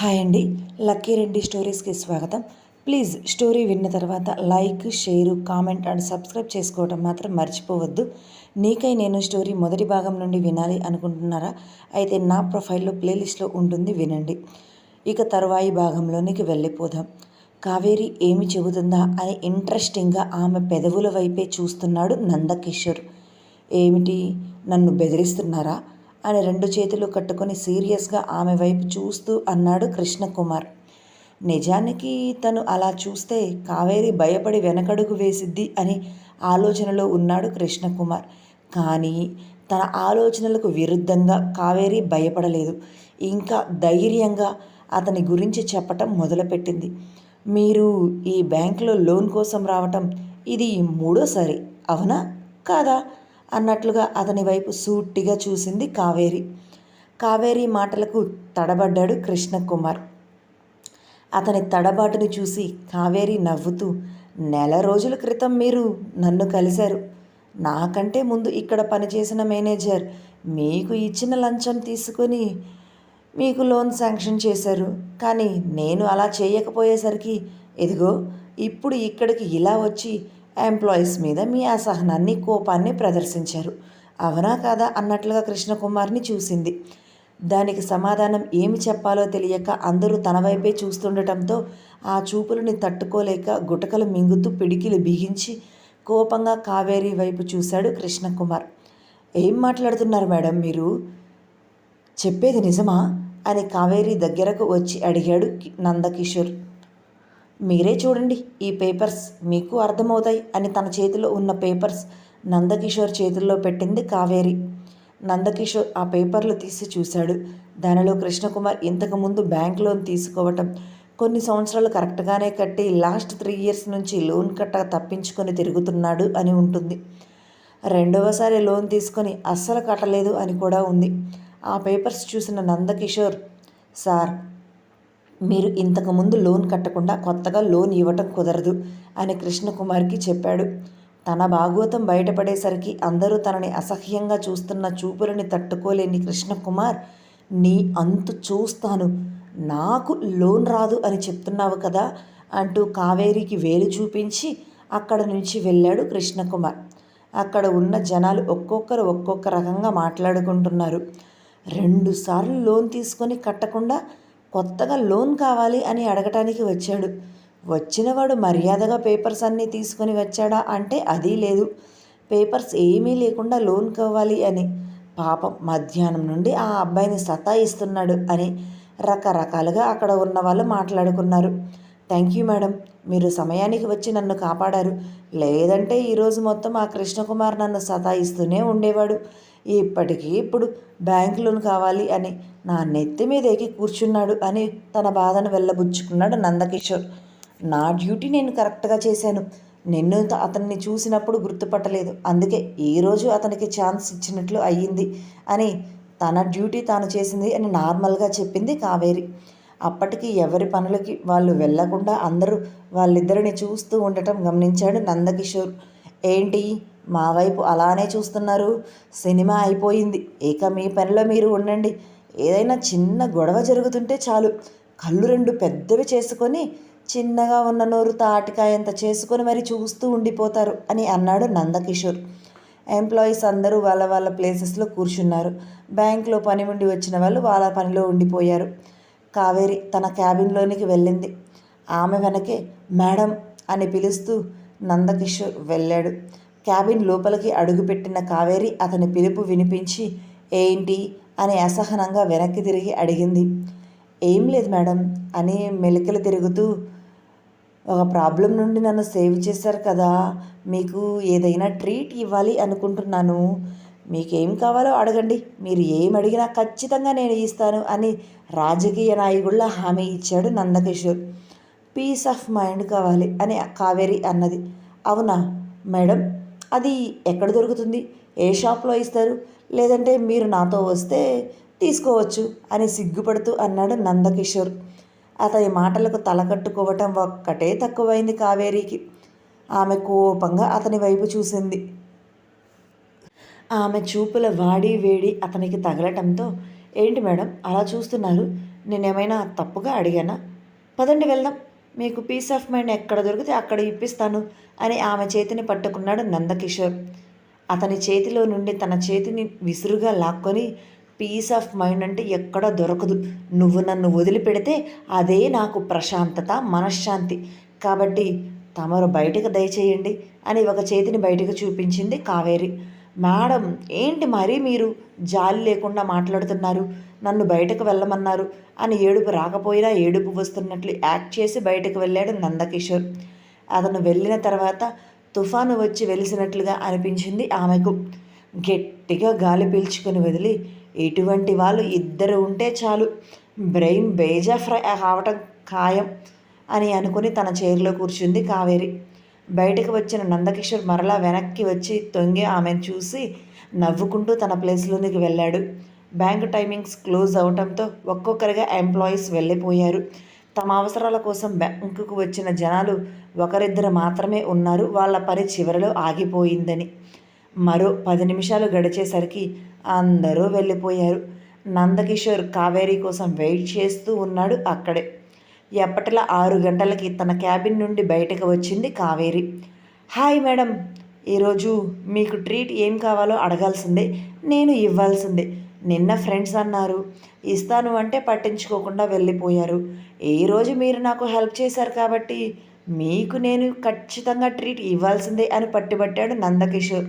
Hi అండి. Lucky Reddy స్టోరీస్కి స్వాగతం. Please story విన్న తర్వాత like share comment and subscribe చేసుకోవడం మాత్రం మర్చిపోవద్దు. నీకై నేను స్టోరీ మొదటి భాగం నుండి వినాలి అనుకుంటున్నారా? అయితే నా ప్రొఫైల్లో ప్లేలిస్ట్లో ఉంటుంది వినండి. ఇక తరువాయి భాగంలోనికి వెళ్ళిపోదాం. కావేరి ఏమి చెబుతుందా అని ఇంట్రెస్టింగ్గా ఆమె పెదవుల వైపే చూస్తున్నాడు నందకిషోర్. ఏమిటి? నన్ను బెదిరిస్తున్నారా? అని రెండు చేతులు కట్టుకొని సీరియస్గా ఆమె వైపు చూస్తూ అన్నాడు కృష్ణకుమార్. నిజానికి తను అలా చూస్తే కావేరి భయపడి వెనకడుగు వేసిద్ది అని ఆలోచనలో ఉన్నాడు కృష్ణకుమార్. కానీ తన ఆలోచనలకు విరుద్ధంగా కావేరి భయపడలేదు. ఇంకా ధైర్యంగా అతని గురించి చెప్పటం మొదలుపెట్టింది. మీరు ఈ బ్యాంకులో లోన్ కోసం రావటం ఇది మూడోసారి అవునా? కాదా? అన్నట్లుగా అతని వైపు సూటిగా చూసింది కావేరి. కావేరి మాటలకు తడబడ్డాడు కృష్ణకుమార్. అతని తడబాటుని చూసి కావేరి నవ్వుతూ నెల రోజుల క్రితం మీరు నన్ను కలిశారు. నాకంటే ముందు ఇక్కడ పనిచేసిన మేనేజర్ మీకు ఇచ్చిన లంచం తీసుకొని మీకు లోన్ శాంక్షన్ చేశారు. కానీ నేను అలా చేయకపోయేసరికి ఇదిగో ఇప్పుడు ఇక్కడికి ఇలా వచ్చి ఎంప్లాయీస్ మీద మీ అసహనాన్ని కోపాన్ని ప్రదర్శించారు. అవునా కాదా అన్నట్లుగా కృష్ణకుమార్ని చూసింది. దానికి సమాధానం ఏమి చెప్పాలో తెలియక అందరూ తన వైపే చూస్తుండటంతో ఆ చూపులని తట్టుకోలేక గుటకలు మింగుతూ పిడికిలు బిగించి కోపంగా కావేరి వైపు చూశాడు కృష్ణకుమార్. ఏం మాట్లాడుతున్నారు మేడం మీరు? చెప్పేది నిజమా? అని కావేరి దగ్గరకు వచ్చి అడిగాడు నందకిషోర్. మీరే చూడండి ఈ పేపర్స్ మీకు అర్థమవుతాయి అని తన చేతిలో ఉన్న పేపర్స్ నందకిషోర్ చేతుల్లో పెట్టింది కావేరి. నందకిషోర్ ఆ పేపర్లు తీసి చూశాడు. దానిలో కృష్ణకుమార్ ఇంతకుముందు బ్యాంక్ లోన్ తీసుకోవటం కొన్ని సంవత్సరాలు కరెక్ట్గానే కట్టి లాస్ట్ త్రీ ఇయర్స్ నుంచి లోన్ కట్ట తప్పించుకొని తిరుగుతున్నాడు అని ఉంటుంది. రెండవసారి లోన్ తీసుకొని అస్సలు కట్టలేదు అని కూడా ఉంది. ఆ పేపర్స్ చూసిన నందకిషోర్ సార్ మీరు ఇంతకుముందు లోన్ కట్టకుండా కొత్తగా లోన్ ఇవ్వటం కుదరదు అని కృష్ణకుమార్కి చెప్పాడు. తన భాగోతం బయటపడేసరికి అందరూ తనని అసహ్యంగా చూస్తున్న చూపులని తట్టుకోలేని కృష్ణకుమార్ నీ అంతు చూస్తాను. నాకు లోన్ రాదు అని చెప్తున్నావు కదా అంటూ కావేరికి వేలు చూపించి అక్కడ నుంచి వెళ్ళాడు కృష్ణకుమార్. అక్కడ ఉన్న జనాలు ఒక్కొక్కరు ఒక్కొక్క రకంగా మాట్లాడుకుంటున్నారు. రెండుసార్లు లోన్ తీసుకొని కట్టకుండా కొత్తగా లోన్ కావాలి అని అడగటానికి వచ్చాడు. వచ్చినవాడు మర్యాదగా పేపర్స్ అన్నీ తీసుకొని వచ్చాడా అంటే అది లేదు. పేపర్స్ ఏమీ లేకుండా లోన్ కావాలి అని. పాపం మధ్యాహ్నం నుండి ఆ అబ్బాయిని సతాయిస్తున్నాడు అని రకరకాలుగా అక్కడ ఉన్న వాళ్ళు మాట్లాడుకున్నారు. థ్యాంక్ యూ మేడం మీరు సమయానికి వచ్చి నన్ను కాపాడారు. లేదంటే ఈరోజు మొత్తం ఆ కృష్ణకుమార్ నన్ను సతాయిస్తూనే ఉండేవాడు. ఇప్పటికీ ఇప్పుడు బ్యాంక్ లోన్ కావాలి అని నా నెత్తి మీద ఎక్కి కూర్చున్నాడు అని తన బాధను వెళ్ళబుచ్చుకున్నాడు నందకిషోర్. నా డ్యూటీ నేను కరెక్ట్గా చేశాను. నిన్ను అతన్ని చూసినప్పుడు గుర్తుపట్టలేదు. అందుకే ఈరోజు అతనికి ఛాన్స్ ఇచ్చినట్లు అయ్యింది అని తన డ్యూటీ తాను చేసింది అని నార్మల్గా చెప్పింది కావేరి. అప్పటికి ఎవరి పనులకి వాళ్ళు వెళ్ళకుండా అందరూ వాళ్ళిద్దరిని చూస్తూ ఉండటం గమనించాడు నందకిషోర్. ఏంటి? మా వైపు అలానే చూస్తున్నారు. సినిమా అయిపోయింది. ఇక మీ పనిలో మీరు ఉండండి. ఏదైనా చిన్న గొడవ జరుగుతుంటే చాలు. కళ్ళు రెండు పెద్దవి చేసుకొని చిన్నగా ఉన్న నోరు తాటికాయంత చేసుకొని మరి చూస్తూ ఉండిపోతారు అని అన్నాడు నందకిషోర్. ఎంప్లాయీస్ అందరూ వాళ్ళ వాళ్ళ ప్లేసెస్లో కూర్చున్నారు. బ్యాంక్లో పని ఉండి వచ్చిన వాళ్ళు వాళ్ళ పనిలో ఉండిపోయారు. కావేరి తన క్యాబిన్లోనికి వెళ్ళింది. ఆమె వెనకే మేడం అని పిలుస్తూ నందకిషోర్ వెళ్ళాడు. క్యాబిన్ లోపలికి అడుగుపెట్టిన కావేరి అతని పిలుపు వినిపించి ఏంటి? అని అసహనంగా వెనక్కి తిరిగి అడిగింది. ఏం లేదు మేడం అని మెలికలు తిరుగుతూ ఒక ప్రాబ్లం నుండి నన్ను సేవ్ చేశారు కదా మీకు ఏదైనా ట్రీట్ ఇవ్వాలి అనుకుంటున్నాను. మీకేం కావాలో అడగండి. మీరు ఏం అడిగినా ఖచ్చితంగా నేను ఇస్తాను అని రాజకీయ నాయకుళ్ళ హామీ ఇచ్చాడు నందకిషోర్. పీస్ ఆఫ్ మైండ్ కావాలి అని కావేరి అన్నది. అవునా మేడం అది ఎక్కడ దొరుకుతుంది? ఏ షాప్లో ఇస్తారు? లేదంటే మీరు నాతో వస్తే తీసుకోవచ్చు అని సిగ్గుపడుతూ అన్నాడు నందకిషోర్. అతని మాటలకు తలకట్టుకోవటం ఒక్కటే తక్కువైంది కావేరికి. ఆమె కోపంగా అతని వైపు చూసింది. ఆమె చూపుల వాడి వేడి అతనికి తగలటంతో ఏంటి మేడం అలా చూస్తున్నారు? నేనేమైనా తప్పుగా అడిగానా? పదండి వెళ్దాం. మీకు పీస్ ఆఫ్ మైండ్ ఎక్కడ దొరికితే అక్కడ ఇప్పిస్తాను అని ఆమె చేతిని పట్టుకున్నాడు నందకిషోర్. అతని చేతిలో నుండి తన చేతిని విసురుగా లాక్కొని పీస్ ఆఫ్ మైండ్ అంటే ఎక్కడ దొరకదు. నువ్వు నన్ను వదిలిపెడితే అదే నాకు ప్రశాంతత మనశ్శాంతి. కాబట్టి తమరు బయటకు దయచేయండి అని ఒక చేతిని బయటకు చూపించింది కావేరి. మేడం ఏంటి మరీ మీరు? జాలి లేకుండా మాట్లాడుతున్నారు. నన్ను బయటకు వెళ్ళమన్నారు. అని ఏడుపు రాకపోయినా ఏడుపు వస్తున్నట్లు యాక్ట్ చేసి బయటకు వెళ్ళాడు నందకిషోర్. అతను వెళ్ళిన తర్వాత తుఫాను వచ్చి వెలిసినట్లుగా అనిపించింది ఆమెకు. గట్టిగా గాలి పీల్చుకొని వదిలి ఇటువంటి వాళ్ళు ఇద్దరు ఉంటే చాలు. బ్రెయిన్ బేజా ఫ్రై కావటం ఖాయం అని అనుకుని తన చైర్లో కూర్చుంది కావేరి. బయటకు వచ్చిన నందకిషోర్ మరలా వెనక్కి వచ్చి తొంగి ఆమెను చూసి నవ్వుకుంటూ తన ప్లేస్లోనికి వెళ్ళాడు. బ్యాంక్ టైమింగ్స్ క్లోజ్ అవటంతో ఒక్కొక్కరిగా ఎంప్లాయీస్ వెళ్ళిపోయారు. తమ అవసరాల కోసం బ్యాంకుకు వచ్చిన జనాలు ఒకరిద్దరు మాత్రమే ఉన్నారు. వాళ్ళ పని చివరిలో ఆగిపోయిందని. మరో పది నిమిషాలు గడిచేసరికి అందరూ వెళ్ళిపోయారు. నందకిషోర్ కావేరీ కోసం వెయిట్ చేస్తూ ఉన్నాడు అక్కడే. ఎప్పటిలా ఆరు గంటలకి తన క్యాబిన్ నుండి బయటకు వచ్చింది కావేరి. హాయ్ మేడం ఈరోజు మీకు ట్రీట్ ఏం కావాలో అడగాల్సిందే నేను ఇవ్వాల్సిందే. నిన్న ఫ్రెండ్స్ అన్నారు ఇస్తాను అంటే పట్టించుకోకుండా వెళ్ళిపోయారు. ఈరోజు మీరు నాకు హెల్ప్ చేశారు కాబట్టి మీకు నేను ఖచ్చితంగా ట్రీట్ ఇవ్వాల్సిందే అని పట్టుబట్టాడు నందకిషోర్.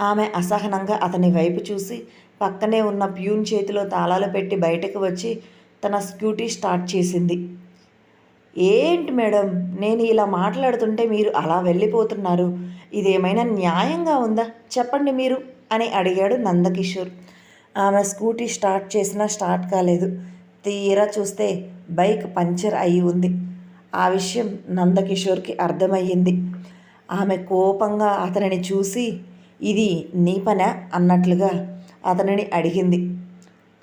ఆమె అసహనంగా అతని వైపు చూసి పక్కనే ఉన్న ప్యూన్ చేతిలో తాళాలు పెట్టి బయటకు వచ్చి తన స్కూటీ స్టార్ట్ చేసింది. ఏంటి మేడం నేను ఇలా మాట్లాడుతుంటే మీరు అలా వెళ్ళిపోతున్నారు. ఇదేమైనా న్యాయంగా ఉందా? చెప్పండి మీరు. అని అడిగాడు నందకిషోర్. ఆమె స్కూటీ స్టార్ట్ చేసినా స్టార్ట్ కాలేదు. తీరా చూస్తే బైక్ పంచర్ అయి ఉంది. ఆ విషయం నందకిషోర్కి అర్థమయ్యింది. ఆమె కోపంగా అతనిని చూసి ఇది నీ పన? అన్నట్లుగా అతనిని అడిగింది.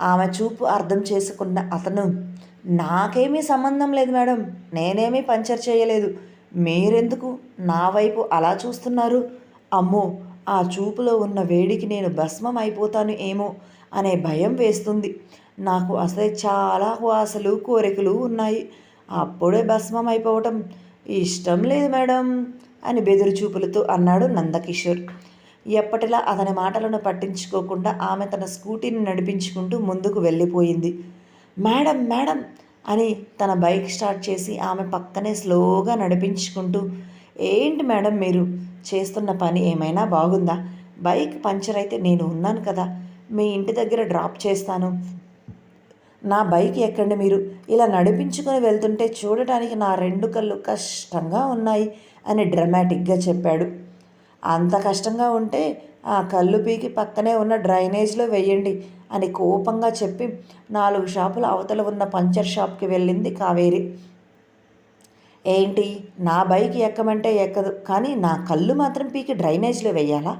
ఆమె చూపు అర్థం చేసుకున్న అతను నాకేమీ సంబంధం లేదు మేడం. నేనేమీ పంచర్ చేయలేదు. మీరెందుకు నా వైపు అలా చూస్తున్నారు? అమ్మో ఆ చూపులో ఉన్న వేడికి నేను భస్మం అయిపోతాను ఏమో అనే భయం వేస్తుంది. నాకు అసలే చాలా ఆశలు కోరికలు ఉన్నాయి. అప్పుడే భస్మం అయిపోవటం ఇష్టం లేదు మేడం అని బెదురు చూపులతో అన్నాడు నందకిషోర్. ఎప్పటిలా అతని మాటలను పట్టించుకోకుండా ఆమె తన స్కూటీని నడిపించుకుంటూ ముందుకు వెళ్ళిపోయింది. మేడం మేడం అని తన బైక్ స్టార్ట్ చేసి ఆమె పక్కనే స్లోగా నడిపించుకుంటూ ఏంటి మేడం మీరు? చేస్తున్న పని ఏమైనా బాగుందా? బైక్ పంచర్ అయితే నేను ఉన్నాను కదా మీ ఇంటి దగ్గర డ్రాప్ చేస్తాను. నా బైక్ ఎక్కండి మీరు. ఇలా నడిపించుకొని వెళ్తుంటే చూడటానికి నా రెండు కళ్ళు కష్టంగా ఉన్నాయి అని డ్రమాటిక్గా చెప్పాడు. అంత కష్టంగా ఉంటే ఆ కళ్ళు పీకి పక్కనే ఉన్న డ్రైనేజ్లో వెయ్యండి అని కోపంగా చెప్పి నాలుగు షాపుల అవతల ఉన్న పంచర్ షాప్కి వెళ్ళింది కావేరి. ఏంటి? నా బైక్ ఎక్కమంటే ఎక్కదు. కానీ నా కళ్ళు మాత్రం పీకి డ్రైనేజ్లో వెయ్యాలా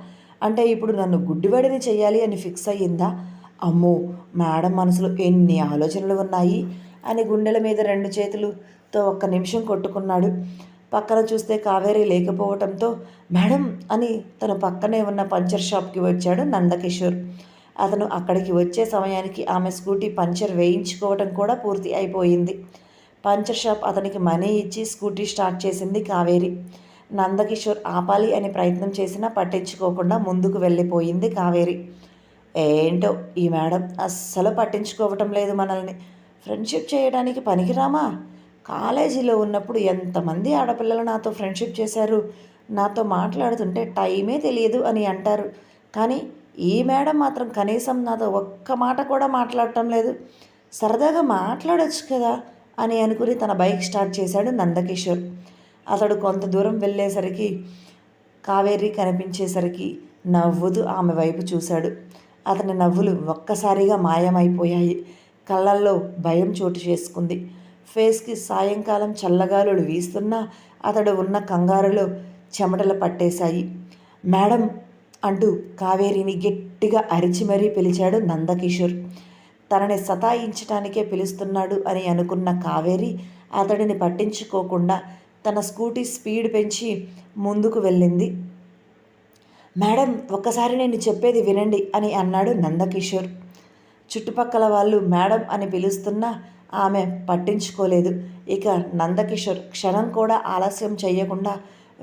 అంటే ఇప్పుడు నన్ను గుడ్డివాడిని చేయాలి అని ఫిక్స్ అయ్యిందా? అమ్మో మేడం మనసులో ఎన్ని ఆలోచనలు ఉన్నాయి. అని గుండెల మీద రెండు చేతులతో ఒక్క నిమిషం కొట్టుకున్నాడు. పక్కన చూస్తే కావేరి లేకపోవటంతో మేడం అని తన పక్కనే ఉన్న పంచర్ షాప్కి వచ్చాడు నందకిషోర్. అతను అక్కడికి వచ్చే సమయానికి ఆమె స్కూటీ పంచర్ వేయించుకోవటం కూడా పూర్తి అయిపోయింది. పంచర్ షాప్ అతనికి మనీ ఇచ్చి స్కూటీ స్టార్ట్ చేసింది కావేరి. నందకిషోర్ ఆపాలి అని ప్రయత్నం చేసినా పట్టించుకోకుండా ముందుకు వెళ్ళిపోయింది కావేరి. ఏంటో ఈ మేడం అస్సలు పట్టించుకోవటం లేదు మనల్ని. ఫ్రెండ్షిప్ చేయడానికి పనికిరామా? కాలేజీలో ఉన్నప్పుడు ఎంతమంది ఆడపిల్లలు నాతో ఫ్రెండ్షిప్ చేశారు? నాతో మాట్లాడుతుంటే టైమే తెలియదు అని అంటారు. కానీ ఈ మేడం మాత్రం కనీసం నాతో ఒక్క మాట కూడా మాట్లాడటం లేదు. సరదాగా మాట్లాడచ్చు కదా. అని అనుకుని తన బైక్ స్టార్ట్ చేశాడు నందకిషోర్. అతడు కొంత దూరం వెళ్ళేసరికి కావేరి కనిపించేసరికి నవ్వుతూ ఆమె వైపు చూశాడు. అతని నవ్వులు ఒక్కసారిగా మాయమైపోయాయి. కళ్ళల్లో భయం చోటు చేసుకుంది. ఫేస్కి సాయంకాలం చల్లగాలులు వీస్తున్నా అతడు ఉన్న కంగారులో చెమటలు పట్టేశాయి. మేడం అంటూ కావేరిని గట్టిగా అరిచి మరీ పిలిచాడు నందకిషోర్. తనని సతాయించటానికే పిలుస్తున్నాడు అని అనుకున్న కావేరి అతడిని పట్టించుకోకుండా తన స్కూటీ స్పీడ్ పెంచి ముందుకు వెళ్ళింది. మేడం ఒక్కసారి నేను చెప్పేది వినండి అని అన్నాడు నందకిషోర్. చుట్టుపక్కల వాళ్ళు మేడం అని పిలుస్తున్నా ఆమె పట్టించుకోలేదు. ఇక నందకిషోర్ క్షణం కూడా ఆలస్యం చేయకుండా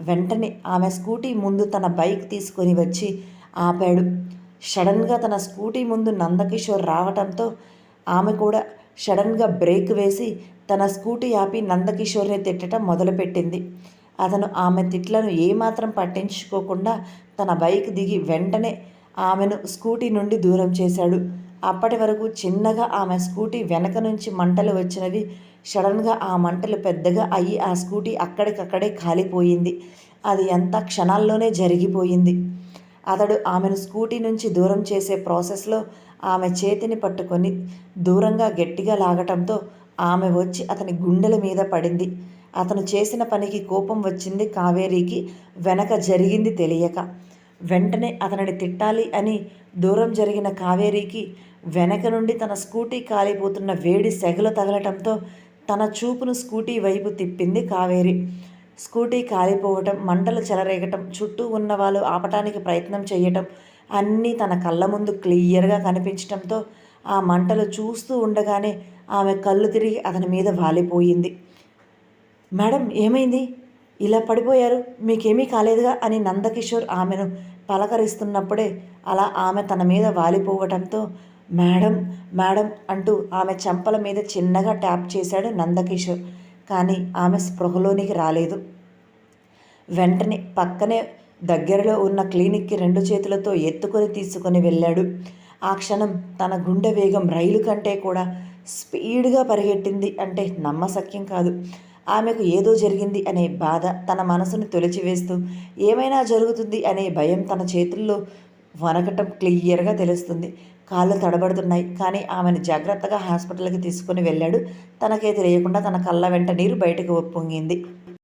వెంటనే ఆమె స్కూటీ ముందు తన బైక్ తీసుకొని వచ్చి ఆపాడు. సడన్గా తన స్కూటీ ముందు నందకిషోర్ రావటంతో ఆమె కూడా సడన్గా బ్రేక్ వేసి తన స్కూటీ ఆపి నందకిషోర్ని తిట్టడం మొదలుపెట్టింది. అతను ఆమె తిట్లను ఏమాత్రం పట్టించుకోకుండా తన బైక్ దిగి వెంటనే ఆమెను స్కూటీ నుండి దూరం చేశాడు. అప్పటి వరకు చిన్నగా ఆమె స్కూటీ వెనక నుంచి మంటలు వచ్చినవి సడన్గా ఆ మంటలు పెద్దగా అయ్యి ఆ స్కూటీ అక్కడికక్కడే కాలిపోయింది. అది ఎంత క్షణాల్లోనే జరిగిపోయింది. అతడు ఆమెను స్కూటీ నుంచి దూరం చేసే ప్రాసెస్లో ఆమె చేతిని పట్టుకొని దూరంగా గట్టిగా లాగటంతో ఆమె వచ్చి అతని గుండెల మీద పడింది. అతను చేసిన పనికి కోపం వచ్చింది కావేరికి వెనక జరిగింది తెలియక. వెంటనే అతనిని తిట్టాలి అని దూరం జరిగిన కావేరికి వెనక నుండి తన స్కూటీ కాలిపోతున్న వేడి సెగలు తగలటంతో తన చూపును స్కూటీ వైపు తిప్పింది కావేరి. స్కూటీ కాలిపోవటం మంటలు చెలరేగటం చుట్టూ ఉన్న వాళ్ళు ఆపటానికి ప్రయత్నం చేయటం అన్నీ తన కళ్ళ ముందు క్లియర్గా కనిపించటంతో ఆ మంటలు చూస్తూ ఉండగానే ఆమె కళ్ళు తిరిగి అతని మీద వాలిపోయింది. మేడం ఏమైంది? ఇలా పడిపోయారు? మీకేమీ కాలేదుగా? అని నందకిషోర్ ఆమెను పలకరిస్తున్నప్పుడే అలా ఆమె తన మీద వాలిపోవటంతో మేడం మేడం అంటూ ఆమె చెంపల మీద చిన్నగా ట్యాప్ చేశాడు నందకిషోర్. కానీ ఆమె స్పృహలోనికి రాలేదు. వెంటనే పక్కనే దగ్గరలో ఉన్న క్లినిక్కి రెండు చేతులతో ఎత్తుకొని తీసుకొని వెళ్ళాడు. ఆ క్షణం తన గుండె వేగం రైలు కంటే కూడా స్పీడ్గా పరిగెట్టింది అంటే నమ్మసక్యం కాదు. ఆమెకు ఏదో జరిగింది అనే బాధ తన మనసును తొలిచివేస్తూ ఏమైనా జరుగుతుంది అనే భయం తన చేతుల్లో వనకటం క్లియర్గా తెలుస్తుంది. కాళ్ళు తడబడుతున్నాయి. కానీ ఆమెను జాగ్రత్తగా హాస్పిటల్కి తీసుకుని వెళ్ళాడు. తనకే తెలియకుండా తన కళ్ళ వెంట నీరు బయటకు పొంగింది.